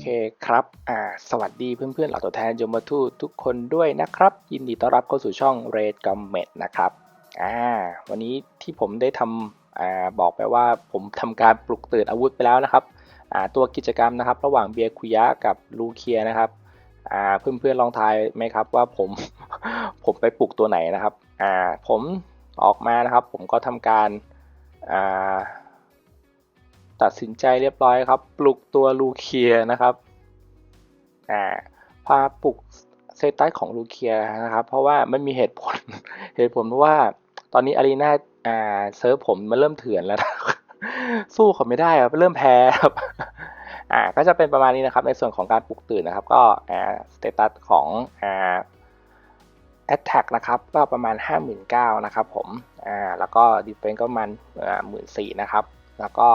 เคครับ อ่า สวัสดีเพื่อนๆเหล่าตัวแทนยมทูตทุกคนด้วยนะครับ ยินดีต้อนรับเข้าสู่ช่อง Red g o m m e t นะครับ อ่า วันนี้ที่ผมได้ทำอ่า บอกไปว่าผมทำการปลุกตื่นอาวุธไปแล้วนะครับ อ่า ตัวกิจกรรมนะครับ ระหว่างเบียร์คุยะกับลูเคียนะครับ อ่า เพื่อนๆลองทายไหมครับว่าผม ผมไปปลุกตัวไหนนะครับ อ่า ผมออกมานะครับ ผมก็ทำการ อ่า ตัดสินใจเรียบร้อยครับ ปลุกตัวลูเคียนะครับอ่าพาปลุกเซตัสของลูเคียนะครับ เพราะว่ามันมีเหตุผล เหตุผลเพราะว่าตอนนี้อารีนาอ่าเซิร์ฟผมมันเริ่มเถื่อนแล้วนะสู้เขาไม่ได้ครับเริ่มแพ้ครับอ่าก็จะเป็นประมาณนี้นะครับในส่วนของการปลุกตื่นนะครับ ก็อ่าสเตตัสของอ่า Attack นะครับก็ประมาณ 59,000นะครับผมอ่าแล้วก็ Defense ก็ประมาณอ่า14,000นะครับ แล้วก็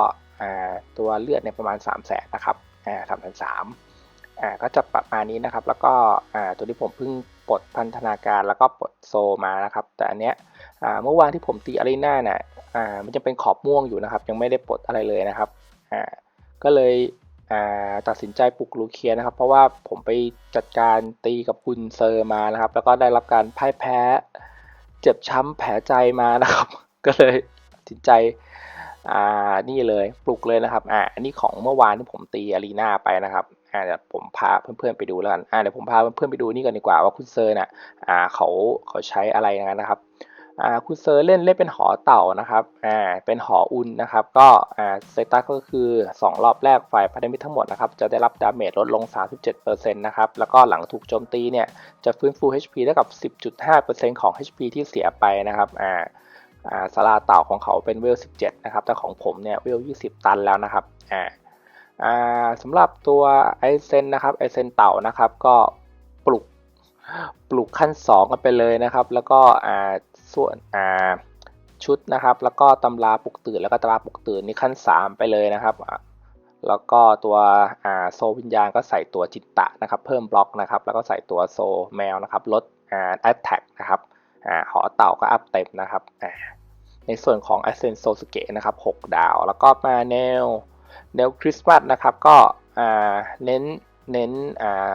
ตัวเลือดเนี่ยประมาณ 3 0 0 0 0นนะครับสามพันสามก็จะประมาณนี้นะครับ แล้วก็ตัวที่ผมเพิ่งปลดพันธนาการแล้วก็ปลดโซมานะครับ แต่อันเนี้ยเมื่อวานที่ผมตีอารีนาเนี่ยมันจะเป็นขอบม่วงอยู่นะครับ ยังไม่ได้ปลดอะไรเลยนะครับก็เลยตัดสินใจปลุกลูเคียนะครับ เพราะว่าผมไปจัดการตีกับกุนเซอร์มานะครับ แล้วก็ได้รับการพ่ายแพ้ เจ็บช้ำแผลใจมานะครับ ก็เลยตัดสินใจ อ่านี่เลยปลุกเลยนะครับอ่าอันนี้ของเมื่อวานที่ผมตีอารีนาไปนะครับอ่าเดี๋ยวผมพาเพื่อนๆไปดูแล้วกันอ่าเดี๋ยวผมพาเพื่อนๆไปดูนี่กันดีกว่าว่าคุณเซอร์น่ะอ่าเขาเขาใช้อะไรนะครับอ่าคุณเซอร์เล่นเล่นเป็นหอเต่านะครับอ่าเป็นหออุ่นนะครับ ก็อ่าเซตัสก็คือ 2 รอบแรกฝ่ายพันธมิตรทั้งหมดนะครับจะได้รับดาเมจลดลง 37%นะครับแล้วก็หลังถูกโจมตีเนี่ยจะฟื้นฟู HP ได้กับ 10.5%ของ HP ที่เสียไปนะครับอ่า อ่าสลาเต่าของเขาเป็นเวล 17 นะครับ แต่ของผมเนี่ยเวล 20 ตันแล้วนะครับอ่าอ่าสำหรับตัวไอเซนนะครับไอเซนเต่านะครับก็ปลุกปลุกขั้น 2 กันไปเลยนะครับ แล้วก็อ่าส่วนอ่าชุดนะครับ แล้วก็ตำราปลุกตื่นแล้วก็ตำราปลุกตื่นนี่ขั้น 3 ไปเลยนะครับอ่าแล้วก็ตัวอ่าโซวิญญาณก็ใส่ตัวจิตตะนะครับ เพิ่มบล็อกนะครับ แล้วก็ใส่ตัวโซแมวนะครับลดอ่าแอตแทกนะครับ อ่าหอเต่าก็อัพเต็มนะครับอ่าในส่วนของ a s c e n s o s u k e นะครับ6ดาว แล้วก็มาแนวแนวคริสต์มาสนะครับก็อ่าเน้นเน้นอ่า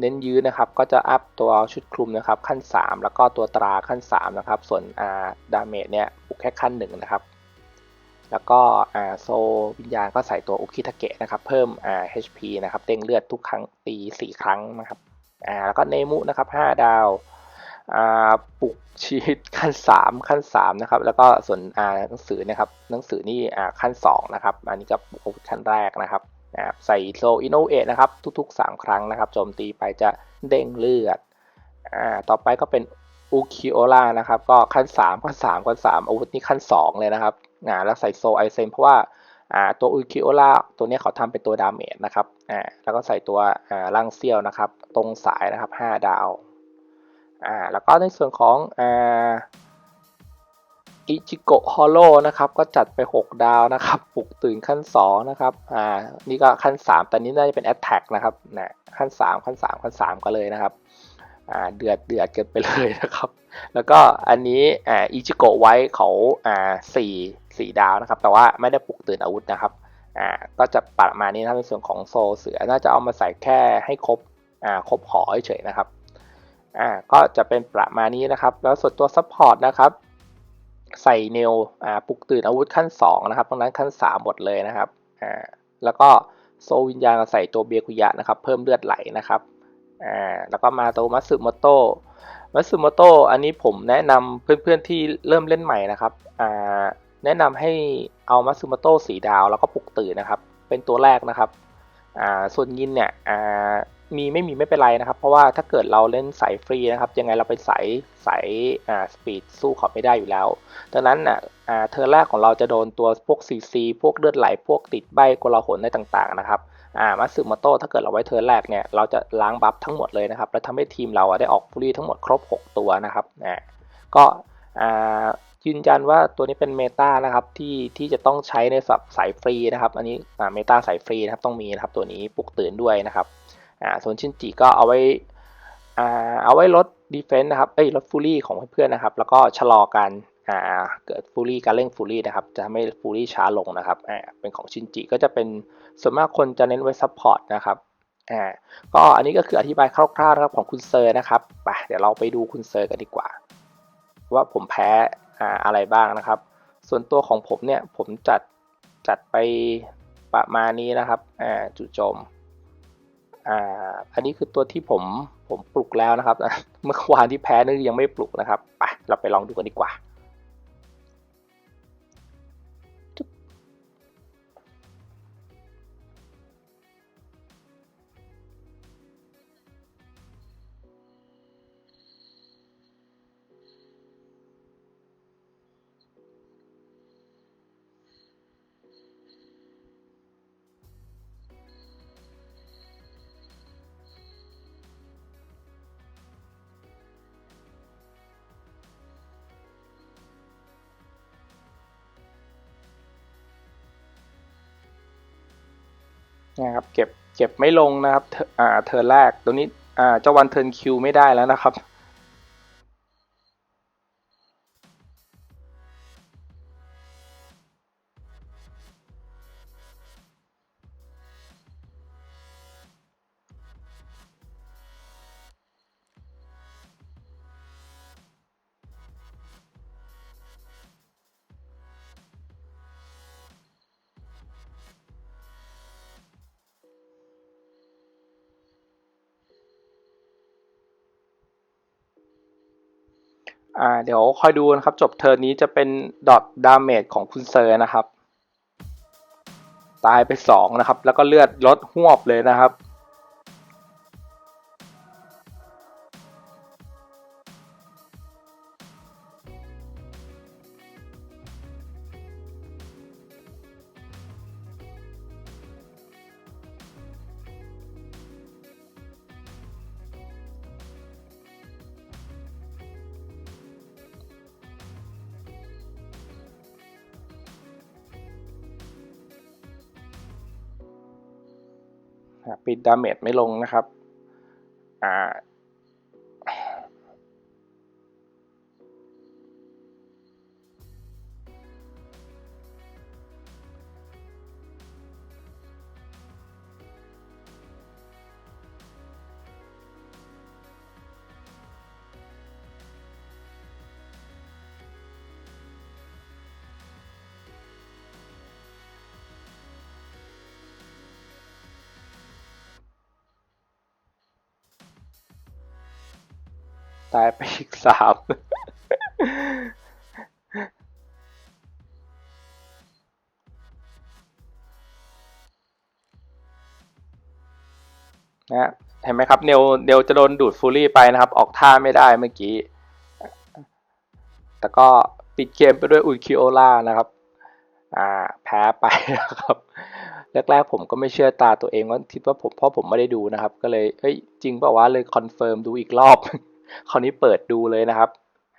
เน้นยื้อนะครับก็จะอัพตัวชุดคลุมนะครับขั้น 3 แล้วก็ตัวตราขั้น3นะครับส่วนอ่าดาเมจเนี่ยบุกแค่ขั้น1นะครับแล้วก็อ่าโซวิญญาณก็ใส่ตัวอุคิทาเกะนะครับเพิ่มอ่า HP นะครับเด้งเลือดทุกครั้งตี 4 ครั้งนะครับอ่าแล้วก็เนมุนะครับ5ดาว ปลุกชีตขั้น 3 ขั้น3นะครับแล้วก็ส่วนอ่าหนังสือนะครับหนังสือนี่ขั้น2นะครับอันนี้ก็ปลุกอาวุธขั้นแรกนะครับใส่โซอินโนเอทนะครับทุกๆ 3 ครั้งนะครับโจมตีไปจะเด้งเลือดอ่าต่อไปก็เป็นอุคิโอล่านะครับก็ขั้น 3 ขั้น 3 ขั้น 3 อาวุธนี่ขั้น 2 เลยนะครับอ่าแล้วใส่โซไอเซนเพราะว่าอ่าตัวอุคิโอล่าตัวนี้เขาทำเป็นตัวดาเมจนะครับอ่าแล้วก็ใส่ตัวอ่าล่างเซี่ยวนะครับตรงสายนะครับ 5 ดาว อ่าแล้วก็ในส่วนของอ่าอิจิโกะฮอลโลนะครับก็จัดไป 6 ดาวนะครับปลุกตื่นขั้น 2 นะครับอ่านี่ก็ขั้น 3 แต่นี้น่าจะเป็น Attack นะครับนะขั้น 3 ขั้น 3 ขั้น 3 ก็เลยนะครับอ่าเดือดเดือดเกินไปเลยนะครับ แล้วก็อันนี้อ่าอิจิโกะไว้เขาอ่า4 4ดาวนะครับ แต่ว่าไม่ได้ปลุกตื่นอาวุธนะครับอ่าก็จะประมาณนี้นะครับในส่วนของโซเสือน่าจะเอามาใส่แค่ให้ครบอ่าครบหอเฉยนะครับ อ่าก็จะเป็นประมาณนี้นะครับ แล้วส่วนตัวซัพพอร์ตนะครับใส่เนลอ่าปลุกตื่นอาวุธขั้น 2 นะครับตรงนั้นขั้น 3 หมดเลยนะครับอ่าแล้วก็โซวิญญาณใส่ตัวเบียคุยะนะครับ เพิ่มเลือดไหลนะครับอ่าแล้วก็มาตัวมัตสึโมโตะมัตสึโมโตะอันนี้ผมแนะนำเพื่อนๆที่เริ่มเล่นใหม่นะครับอ่าแนะนำให้เอามัตสึโมโตะสีดาวแล้วก็ปลุกตื่นนะครับ เป็นตัวแรกนะครับอ่าส่วนยินเนี่ยอ่า มีไม่มีไม่เป็นไรนะครับ เพราะว่าถ้าเกิดเราเล่นสายฟรีนะครับยังไงเราไปสายสายอ่าสปีดสู้เขาไม่ได้อยู่แล้ว ดังนั้นอะอ่าเทอร์แรกของเราจะโดนตัวพวก CC พวกเลือดไหลพวกติดใบกลาหนได้ต่างๆนะครับอ่ามาสึมาโต้ถ้าเกิดเราไว้เทอร์แรกเนี่ยเราจะล้างบัฟทั้งหมดเลยนะครับแล้วทำให้ทีมเราอะได้ออกฟูรี่ทั้งหมดครบ 6 ตัวนะครับอ่าก็อ่ายืนยันว่าตัวนี้เป็นเมตานะครับที่ที่จะต้องใช้ในสับสายฟรีนะครับ อันนี้อ่าเมตาสายฟรีนะครับต้องมีนะครับตัวนี้ปลุกตื่นด้วยนะครับ อ่าส่วนชินจิก็เอาไว้อ่าเอาไว้ลดดีเฟนต์นะครับเอ้ยลดฟูรี่ของเพื่อนๆนะครับ แล้วก็ชะลอการอ่าเกิดฟูรี่การเร่งฟูรี่นะครับ จะทำให้ฟูรี่ช้าลงนะครับอ่าเป็นของชินจิก็จะเป็นส่วนมากคนจะเน้นไว้ซัพพอร์ตนะครับอ่าก็อันนี้ก็คืออธิบายคร่าวๆนะครับของคุณเซอร์นะครับไปเดี๋ยวเราไปดูคุณเซอร์กันดีกว่า ว่าผมแพ้อ่าอะไรบ้างนะครับ ส่วนตัวของผมเนี่ยผมจัดจัดไปประมาณนี้นะครับอ่าจู่โจม อ่าอันนี้คือตัวที่ผมผมปลุกแล้วนะครับ เมื่อวานที่แพ้นี่ยังไม่ปลุกนะครับไปเราไปลองดูกันดีกว่า นะครับเก็บเก็บไม่ลงนะครับเทออ่าเทิร์นแรกตัวนี้อ่าเจ้าวันเทิร์นคิวไม่ได้แล้วนะครับ คอยดูนะครับ จบเทิร์นนี้จะเป็นดอทดาเมจของคุณเซอร์นะครับ ตายไปสองนะครับ แล้วก็เลือดลดหวบเลยนะครับ ปิดดาเมจไม่ลงนะครับ ตายไปอีกสามนะเห็นไหมครับ เนวเนวจะโดนดูดฟูลี่ไปนะครับ ออกท่าไม่ได้เมื่อกี้ แต่ก็ปิดเกมไปด้วยอุยคิโอล่านะครับ อ่า แพ้ไปนะครับ แรกๆผมก็ไม่เชื่อตาตัวเองว่าคิดว่าผมเพราะผมไม่ได้ดูนะครับ ก็เลยเฮ้ย จริงเปล่าวะเลยคอนเฟิร์มดูอีกรอบ คราวนี้เปิดดูเลยนะครับ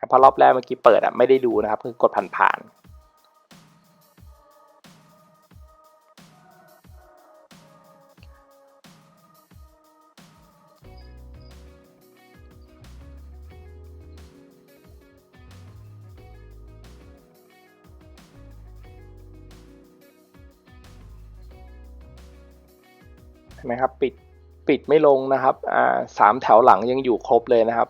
เพราะรอบแรกเมื่อกี้เปิดอะไม่ได้ดูนะครับคือกดผ่านๆใช่ไหมครับปิดปิดไม่ลงนะครับอ่าสามแถวหลังยังอยู่ครบเลยนะครับ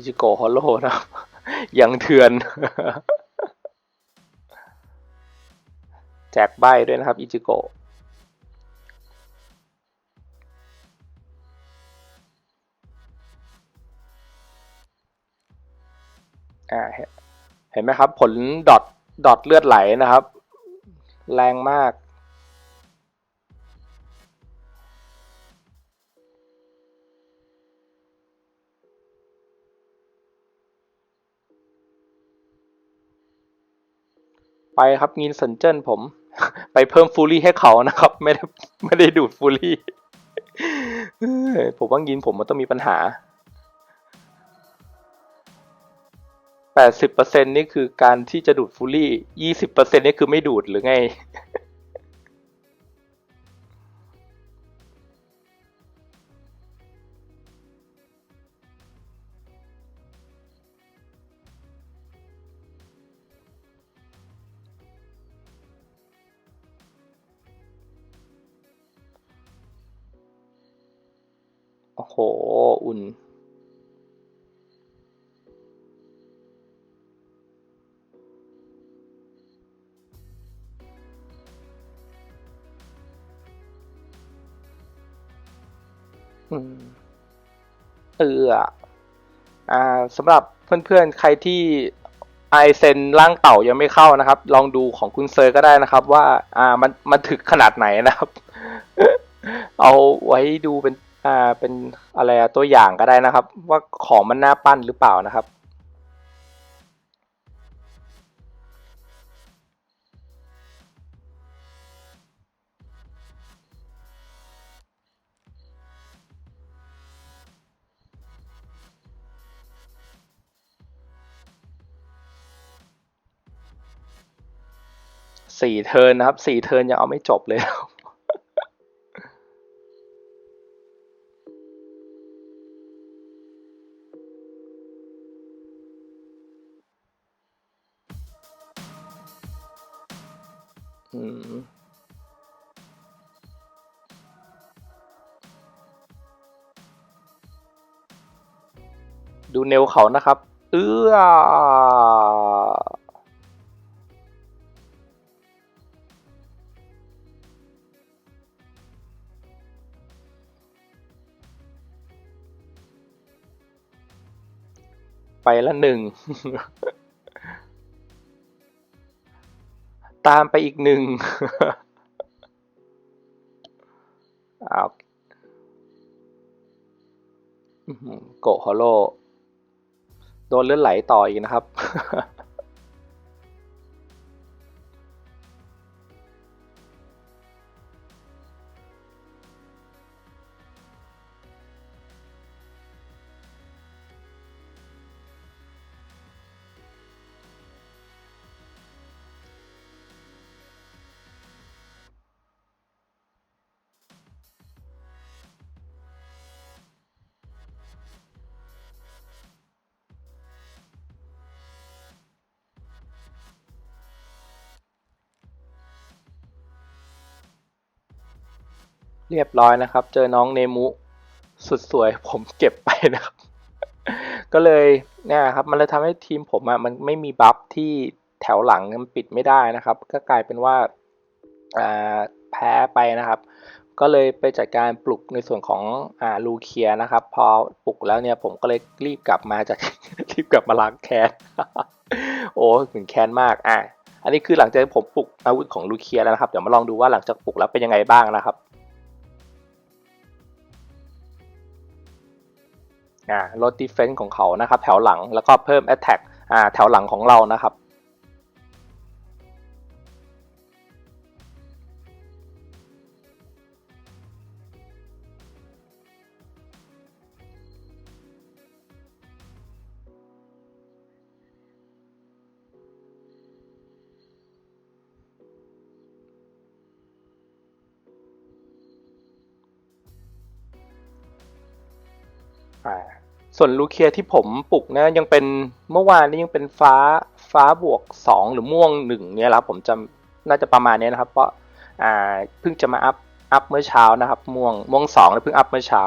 อิจิโกฮอลโลนะครับ ยังเถื่อน แจกใบด้วยนะครับ อิจิโกอ่าเห็นเห็นไหมครับ ผลดอทดอทเลือดไหลนะครับ แรงมาก ไปครับงินสันเจิ้นผม ไปเพิ่มฟูลี่ให้เขานะครับ ไม่ได้ไม่ได้ดูดฟูลี่ผมว่ายินผมมันต้องมีปัญหาแปดสิบเปอร์เซ็นนี่คือการที่จะดูดฟูลี่ยี่สิบเปอร์เซ็นนี่คือไม่ดูดหรือไง เอออะอ่าสำหรับเพื่อนๆใครที่ไอเซนร่างเต่ายังไม่เข้านะครับ ลองดูของคุณเซอร์ก็ได้นะครับ ว่าอ่ามันมันถึกขนาดไหนนะครับ เอาไว้ดูเป็นอ่าเป็นอะไรตัวอย่างก็ได้นะครับ ว่าของมันน่าปั้นหรือเปล่านะครับ สี่เทิร์นนะครับสี่เทิร์นยังเอาไม่จบเลยอืมดูเนวเขานะครับ เอื้อ ไปละหนึ่ง ตามไปอีกหนึ่งเอาอื้อหือโกฮอลโล โดนเลือดไหลต่ออีกนะครับ เรียบร้อยนะครับ เจอน้องเนมุสุดสวยผมเก็บไปนะครับ ก็เลยเนี่ยครับ มันเลยทำให้ทีมผมอะมันไม่มีบัฟที่แถวหลังมันปิดไม่ได้นะครับ ก็กลายเป็นว่าอ่าแพ้ไปนะครับ ก็เลยไปจัดการปลุกในส่วนของอ่าลูเคียนะครับ พอปลุกแล้วเนี่ยผมก็เลยรีบกลับมาจากรีบกลับมาล้างแค้นโอ้ถึงแค้นมากอะอันนี้คือหลังจากผมปลุกอาวุธของลูเคียแล้วนะครับ เดี๋ยวมาลองดูว่าหลังจากปลุกแล้วเป็นยังไงบ้างนะครับ อ่าลดดีเฟนส์ของเขานะครับ แถวหลังแล้วก็เพิ่ม Attack อ่าแถวหลังของเรานะครับอ่า ส่วนลูเคียที่ผมปลุกนะยังเป็นเมื่อวานนี้ยังเป็นฟ้าฟ้าบวกสองหรือม่วงหนึ่งเนี่ยครับผมจำน่าจะประมาณนี้นะครับ เพราะอ่าเพิ่งจะมาอัพอัพเมื่อเช้านะครับม่วงม่วงสองแล้วเพิ่งอัพเมื่อเช้า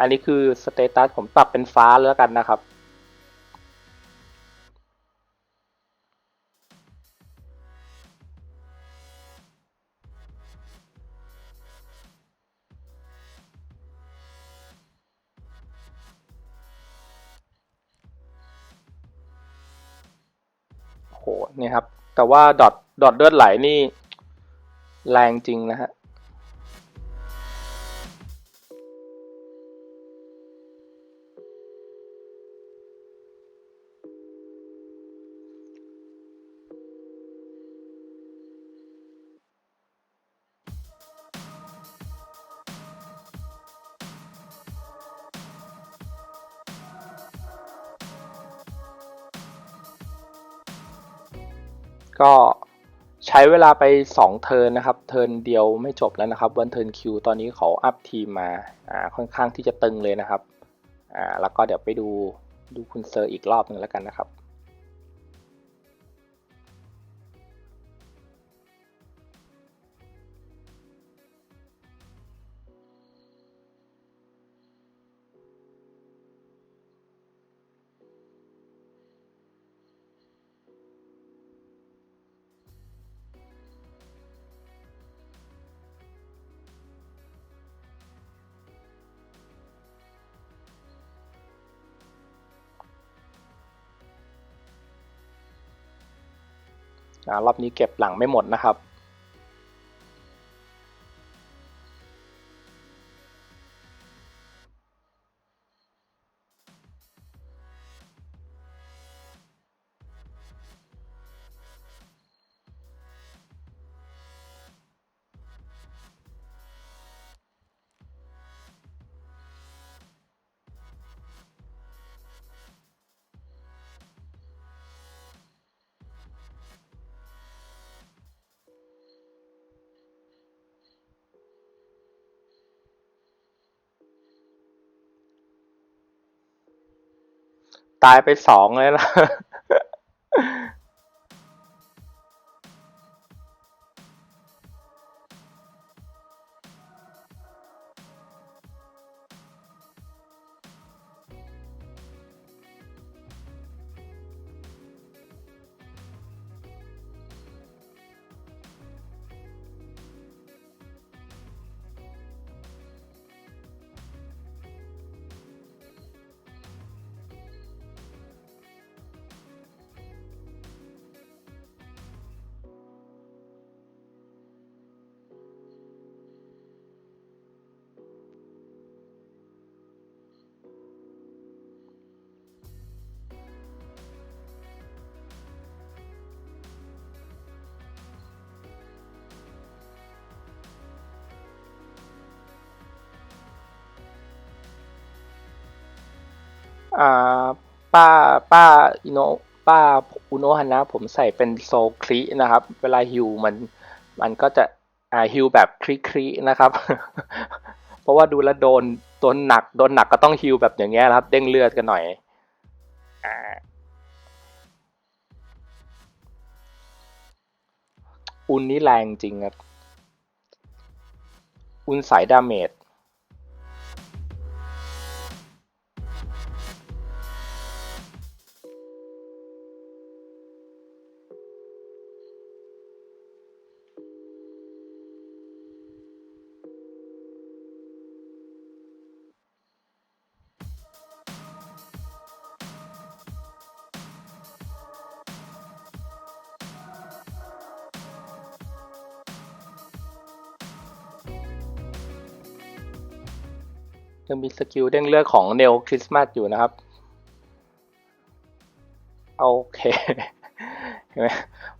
อันนี้คือสเตตัสผมปรับเป็นฟ้าแล้วกันนะครับ โหเนี่ยครับ แต่ว่าดอทดอทเลือดไหลนี่แรงจริงนะฮะ ช้เวลาไป 2 เทิร์นนะครับ เทิร์นเดียวไม่จบแล้วนะครับวันเทิร์นคิวตอนนี้เขาอัพทีมมาอ่าค่อนข้างที่จะตึงเลยนะครับอ่าแล้วก็เดี๋ยวไปดูดูคุณเซอร์อีกรอบหนึ่งแล้วกันนะครับ รอบนี้เก็บหลังไม่หมดนะครับ ตายไปสองเลยล่ะ อ่าป้าป้าอิโนป้าอุโนฮันนะผมใส่เป็นโซคลินะครับ เวลาฮิวมันมันก็จะอ่าฮิวแบบคลิคลินะครับ เพราะว่าดูแลโดนโดนหนักโดนหนักก็ต้องฮิวแบบอย่างเงี้ยนะครับ เด้งเลือดกันหน่อยอ่าอุนนี่แรงจริงครับ อุนสายดาเมจ มีสกิลเด้งเลือดของเนลคริสต์มาสอยู่นะครับ โอเคเห็นไหม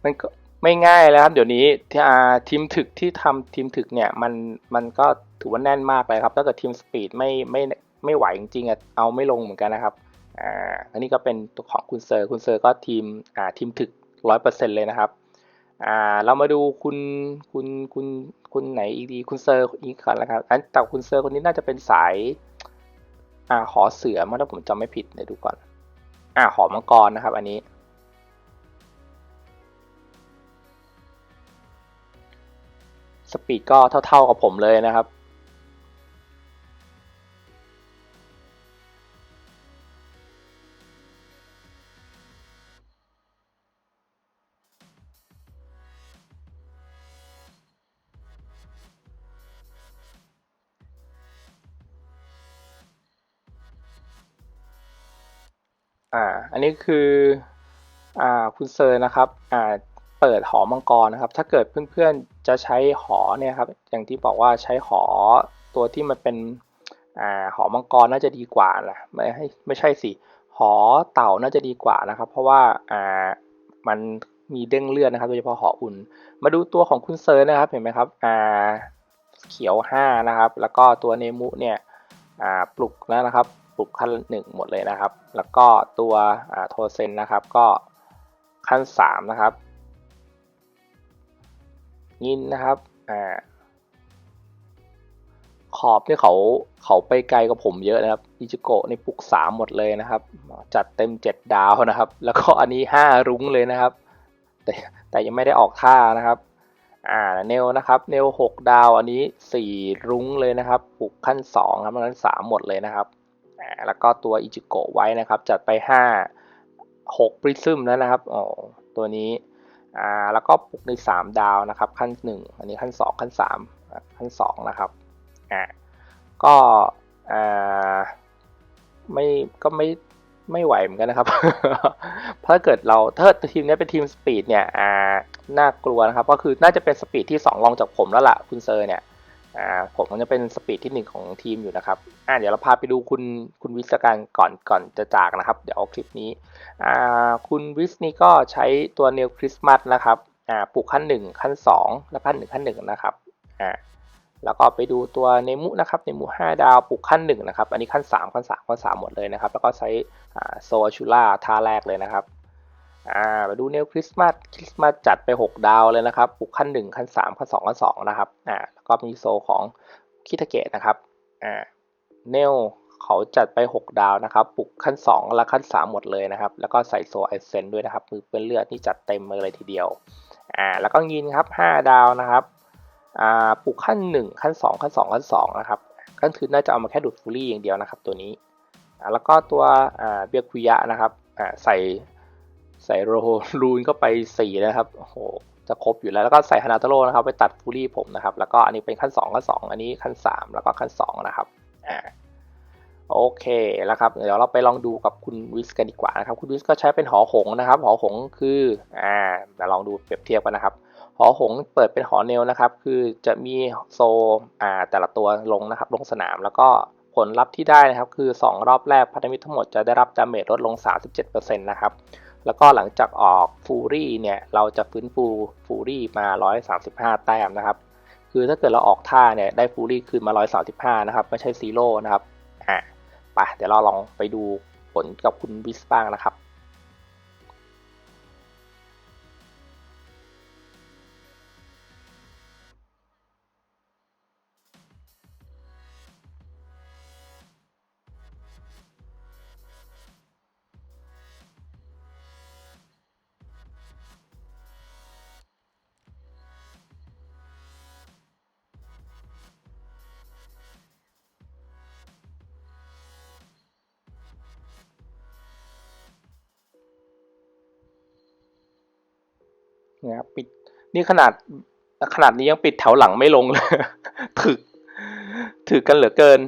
มันก็ไม่ง่ายแล้วครับ เดี๋ยวนี้ที่อาทีมถึกที่ทำทีมถึกเนี่ย มันมันก็ถือว่าแน่นมากเลยครับถ้าเกิดทีมสปีดไม่ไม่ไม่ไหวจริงๆอะเอาไม่ลงเหมือนกันนะครับอ่าอันนี้ก็เป็นตัวของคุณเซอร์ คุณเซอร์ก็ทีมอ่าทีมถึกร้อยเปอร์เซ็นเลยนะครับอ่าเรามาดูคุณคุณคุณคุณไหนอีกดีคุณเซอร์อีกคนละครับอันแต่คุณเซอร์คนนี้น่าจะเป็นสาย อ่าหอเสือมั้งถ้าผมจำไม่ผิดเดี๋ยวดูก่อน อ่าหอมังกรนะครับ อันนี้ สปีดก็เท่าๆกับผมเลยนะครับ อันนี้คืออ่าคุณเซอร์นะครับอ่าเปิดหอมังกรนะครับ ถ้าเกิดเพื่อนๆจะใช้หอเนี่ยครับ อย่างที่บอกว่าใช้หอตัวที่มันเป็นอ่าหอมังกรน่าจะดีกว่านะไม่ให้ไม่ใช่สิ หอเต่าน่าจะดีกว่านะครับ เพราะว่าอ่ามันมีเด้งเลือดนะครับโดยเฉพาะหออุ่น มาดูตัวของคุณเซอร์นะครับ เห็นไหมครับอ่าเขียว 5 นะครับ แล้วก็ตัวเนมุเนี่ยอ่าปลุกแล้วนะครับ ปลุกขั้นหนึ่งหมดเลยนะครับ แล้วก็ตัวโทเซนนะครับก็ขั้น 3 นะครับ ยินนะครับอ่าขอบเนี่เขาเขาไปไกลกับผมเยอะนะครับอิจิโกะในปลุกสามหมดเลยนะครับ จัดเต็มเจ็ดดาวนะครับ แล้วก็อันนี้ห้ารุ้งเลยนะครับ แต่แต่ยังไม่ได้ออกท่านะครับ อ่าเนลนะครับ เนลหกดาวอันนี้สี่รุ้งเลยนะครับปลุกขั้นสองครับนั้นสามหมดเลยนะครับ แล้วก็ตัวอิจิโกะไว้นะครับ จัดไปห้าหกปริซึมแล้วนะครับอ๋อตัวนี้อ่าแล้วก็ปลุกในสามดาวนะครับ ขั้นหนึ่งอันนี้ขั้นสองขั้นสามขั้นสองนะครับอ่าก็อ่าไม่ก็ไม่ไม่ไหวเหมือนกันนะครับเพราะถ้าเกิดเราถ้าทีมนี้เป็นทีมสปีดเนี่ยอ่าน่ากลัวนะครับ ก็คือน่าจะเป็นสปีดที่ 2 รองจากผมแล้วล่ะ คุณเซอร์เนี่ย อ่าผมมันจะเป็นสปีดที่1ของทีมอยู่นะครับอ่าเดี๋ยวเราพาไปดูคุณคุณวิศการก่อนก่อนจะจากนะครับ เดี๋ยวเอาคลิปนี้อ่าคุณวิสนี่ก็ใช้ตัวเนลคริสต์มาสนะครับอ่าปลูกขั้น1ขั้น2และขั้น1ขั้น1นะครับอ่าแล้วก็ไปดูตัวเนมุนะครับเนมุ5ดาวปลูกขั้น1นะครับอันนี้ขั้น 3 ขั้น 3 ขั้น 3 หมดเลยนะครับ แล้วก็ใช้โซชูล่าท่าแรกเลยนะครับ อ่าไปดูเนลคริสต์มาสคริสต์มาสจัดไป 6 ดาวเลยนะครับปลูกขั้น 1 ขั้น 3 ขั้น 2 ขั้น 2 นะครับอ่าแล้วก็มีโซของคิทาเกะนะครับอ่าเนลเขาจัดไป 6 ดาวนะครับปลุกขั้น 2 และขั้น 3 หมดเลยนะครับ แล้วก็ใส่โซไอเซนด้วยนะครับ มือเปื้อนเลือดนี่จัดเต็มเลยทีเดียว อ่า แล้วก็ยินครับ 5 ดาวนะครับ อ่าปลูกขั้น 1 ขั้น 2 ขั้น 2 ขั้น 2 นะครับก็คือน่าจะเอามาแค่ดูดฟูรี่อย่างเดียวนะครับตัวนี้ อ่า แล้วก็ตัว อ่า เบียคุยะนะครับ อ่า ใส่ ใส่โรลูนเข้าไป4นะครับโอ้โหจะครบอยู่แล้วแล้วก็ใส่ฮานาตโรนะครับไปตัดฟูรี่ผมนะครับ แล้วก็อันนี้เป็นขั้น 2 ขั้น 2 อันนี้ขั้น 3 แล้วก็ขั้น 2 นะครับอ่าโอเคแล้วครับ เดี๋ยวเราไปลองดูกับคุณวิสกันดีกว่านะครับ คุณวิสก็ใช้เป็นหอหงนะครับ หอหงคืออ่าเดี๋ยวลองดูเปรียบเทียบกันนะครับหอหงเปิดเป็นหอเนลนะครับ คือจะมีโซอ่าแต่ละตัวลงนะครับ ลงสนามแล้วก็ผลลัพธ์ที่ได้นะครับ คือ 2 รอบแรกพันธมิตรทั้งหมดจะได้รับดาเมจลดลง 37%นะครับ แล้วก็หลังจากออกฟูรี่เนี่ยเราจะฟื้นฟูฟูรี่มา 135 แต้มนะครับ คือถ้าเกิดเราออกท่าเนี่ยได้ฟูรี่คืนมา 135 นะครับไม่ใช่ซีโร่นะครับอะไปเดี๋ยวเราลองไปดูผลกับคุณวิสบ้างนะครับ นะครับปิดนี่ขนาดขนาดนี้ยังปิดแถวหลังไม่ลงเลยถึกถึกกันเหลือเกิน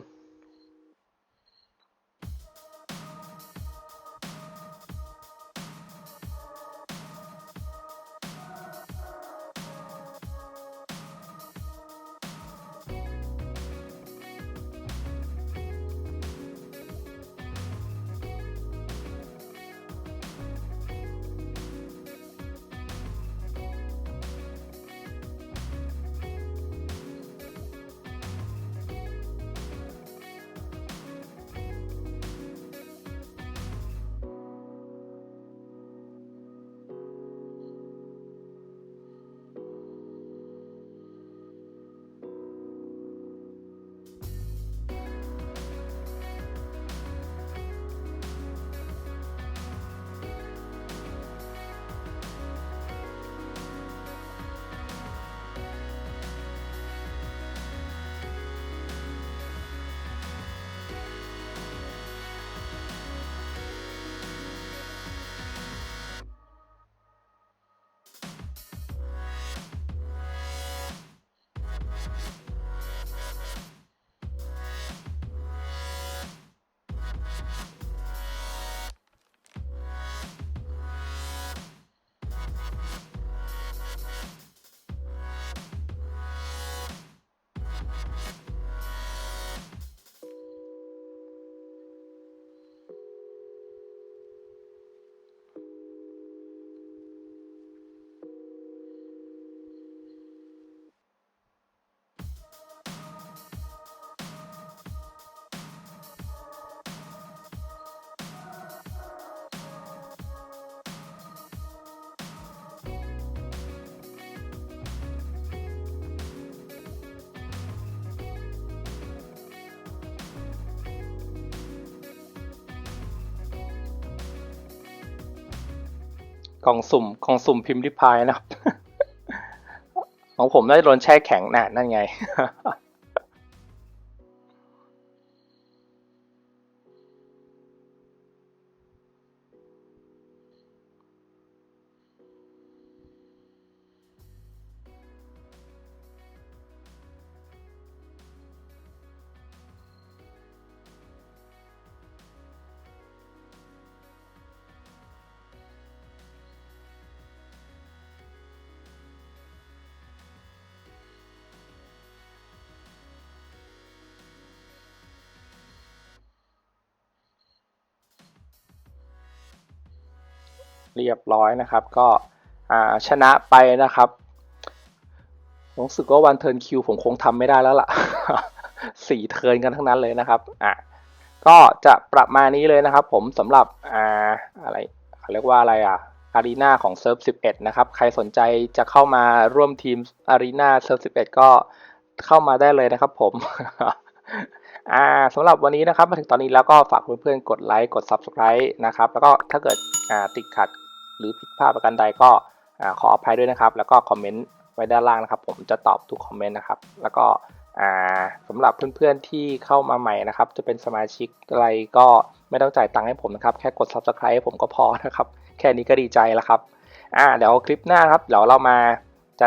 กล่องสุ่มกล่องสุ่มพิมพ์ริพายนะครับ ของผมได้โดนแช่แข็งน่ะนั่นไง เรียบร้อยนะครับ ก็ชนะไปนะครับรู้สึกว่าวันเทิร์นคิวผมคงทำไม่ได้แล้วล่ะสี่เทิร์นกันทั้งนั้นเลยนะครับอะก็จะประมาณนี้เลยนะครับ ผมสำหรับอ่าอะไรเขาเรียกว่าอะไรอะอารีนาของเซิร์ฟ11 นะครับ ใครสนใจจะเข้ามาร่วมทีมอารีนาเซิร์ฟ11 ก็เข้ามาได้เลยนะครับผมอ่าสำหรับวันนี้นะครับมาถึงตอนนี้แล้วก็ฝากเพื่อนๆกดไลค์กด Subscribe นะครับ แล้วก็ถ้าเกิดอ่าติดขัด หรือผิดพลาดประการใดก็ขออภัยด้วยนะครับ แล้วก็คอมเมนต์ไว้ด้านล่างนะครับ ผมจะตอบทุกคอมเมนต์นะครับ แล้วก็อ่าสำหรับเพื่อนๆที่เข้ามาใหม่นะครับ จะเป็นสมาชิกอะไรก็ไม่ต้องจ่ายตังค์ให้ผมนะครับ แค่กด subscribe ให้ผมก็พอนะครับ แค่นี้ก็ดีใจแล้วครับอ่าเดี๋ยวคลิปหน้าครับเดี๋ยวเรามาจะ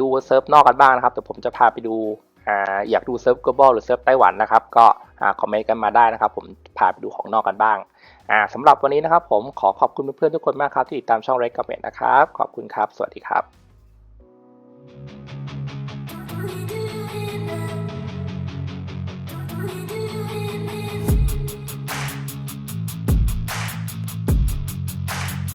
ดูเซิร์ฟนอกกันบ้างนะครับเดี๋ยวผมจะพาไปดูอ่าอยากดูเซิร์ฟ global หรือเซิร์ฟไต้หวันนะครับ ก็ คอมเมนต์กันมาได้นะครับ ผมพาไปดูของนอกกันบ้างอ่าสำหรับวันนี้นะครับ ผมขอขอบคุณเพื่อนๆทุกคนมากครับที่ติดตามช่อง r e c o m m e n d นะครับ ขอบคุณครับ สวัสดีครับ